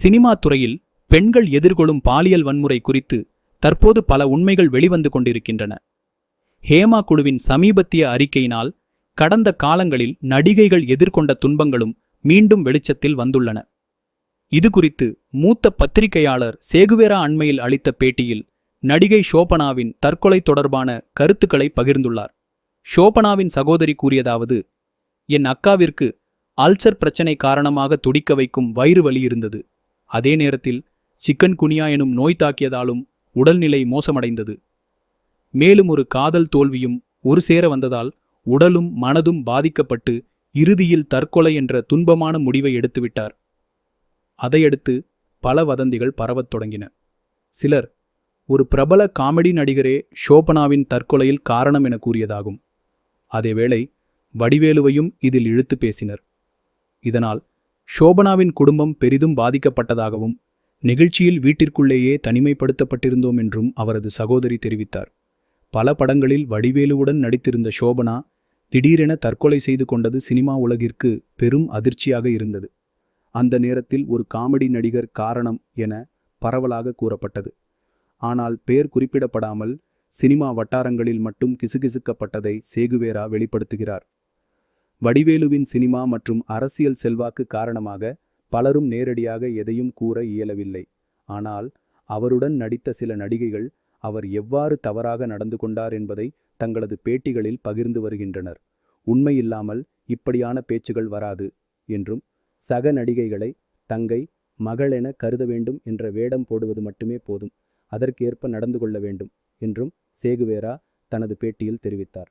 Cinema துறையில் பெண்கள் எதிர்கொள்ளும் பாலியல் வன்முறை குறித்து தற்போது பல உண்மைகள் வெளிவந்து கொண்டிருக்கின்றன. ஹேமா குழுவின் சமீபத்திய அறிக்கையினால் கடந்த காலங்களில் நடிகைகள் எதிர்கொண்ட துன்பங்களும் மீண்டும் வெளிச்சத்தில் வந்துள்ளன. இது குறித்து மூத்த பத்திரிகையாளர் சேகுவேரா அண்மையில் அளித்த பேட்டியில் நடிகை ஷோபனாவின் தற்கொலை தொடர்பான கருத்துக்களை பகிர்ந்துள்ளார். ஷோபனாவின் சகோதரி கூறியதாவது என் அக்காவிற்கு அல்சர் பிரச்சனை காரணமாக துடிக்க வைக்கும் வயிறு வலி இருந்தது. அதே நேரத்தில் சிக்கன் குனியா எனும் நோய் தாக்கியதாலும் உடல்நிலை மோசமடைந்தது. மேலும் ஒரு காதல் தோல்வியும் ஒரு சேர வந்ததால் உடலும் மனதும் பாதிக்கப்பட்டு இறுதியில் தற்கொலை என்ற துன்பமான முடிவை எடுத்துவிட்டார். அதையடுத்து பல வதந்திகள் பரவத் தொடங்கின. சிலர் ஒரு பிரபல காமெடி நடிகரே ஷோபனாவின் தற்கொலையில் காரணம் என கூறியதாகும். அதேவேளை வடிவேலுவையும் இதில் இழுத்து பேசினர். இதனால் ஷோபனாவின் குடும்பம் பெரிதும் பாதிக்கப்பட்டதாகவும் நிகழ்ச்சியில் வீட்டிற்குள்ளேயே தனிமைப்படுத்தப்பட்டிருந்தோம் என்றும் அவரது சகோதரி தெரிவித்தார். பல படங்களில் வடிவேலுவுடன் நடித்திருந்த ஷோபனா திடீரென தற்கொலை செய்து கொண்டது சினிமா உலகிற்கு பெரும் அதிர்ச்சியாக இருந்தது. அந்த நேரத்தில் ஒரு காமெடி நடிகர் காரணம் என பரவலாக கூறப்பட்டது. ஆனால் பெயர் குறிப்பிடப்படாமல் சினிமா வட்டாரங்களில் மட்டும் கிசுகிசுக்கப்பட்டதை சேகுவேரா வெளிப்படுத்துகிறார். வடிவேலுவின் சினிமா மற்றும் அரசியல் செல்வாக்கு காரணமாக பலரும் நேரடியாக எதையும் கூற இயலவில்லை. ஆனால் அவருடன் நடித்த சில நடிகைகள் அவர் எவ்வாறு தவறாக நடந்து கொண்டார் என்பதை தங்களது பேட்டிகளில் பகிர்ந்து வருகின்றனர். உண்மையில்லாமல் இப்படியான பேச்சுகள் வராது என்றும் சக நடிகைகளை தங்கை மகளென கருத வேண்டும் என்ற வேடம் போடுவது மட்டுமே போதும் அதற்கேற்ப நடந்து கொள்ள வேண்டும் என்றும் சேகுவேரா தனது பேட்டியில் தெரிவித்தார்.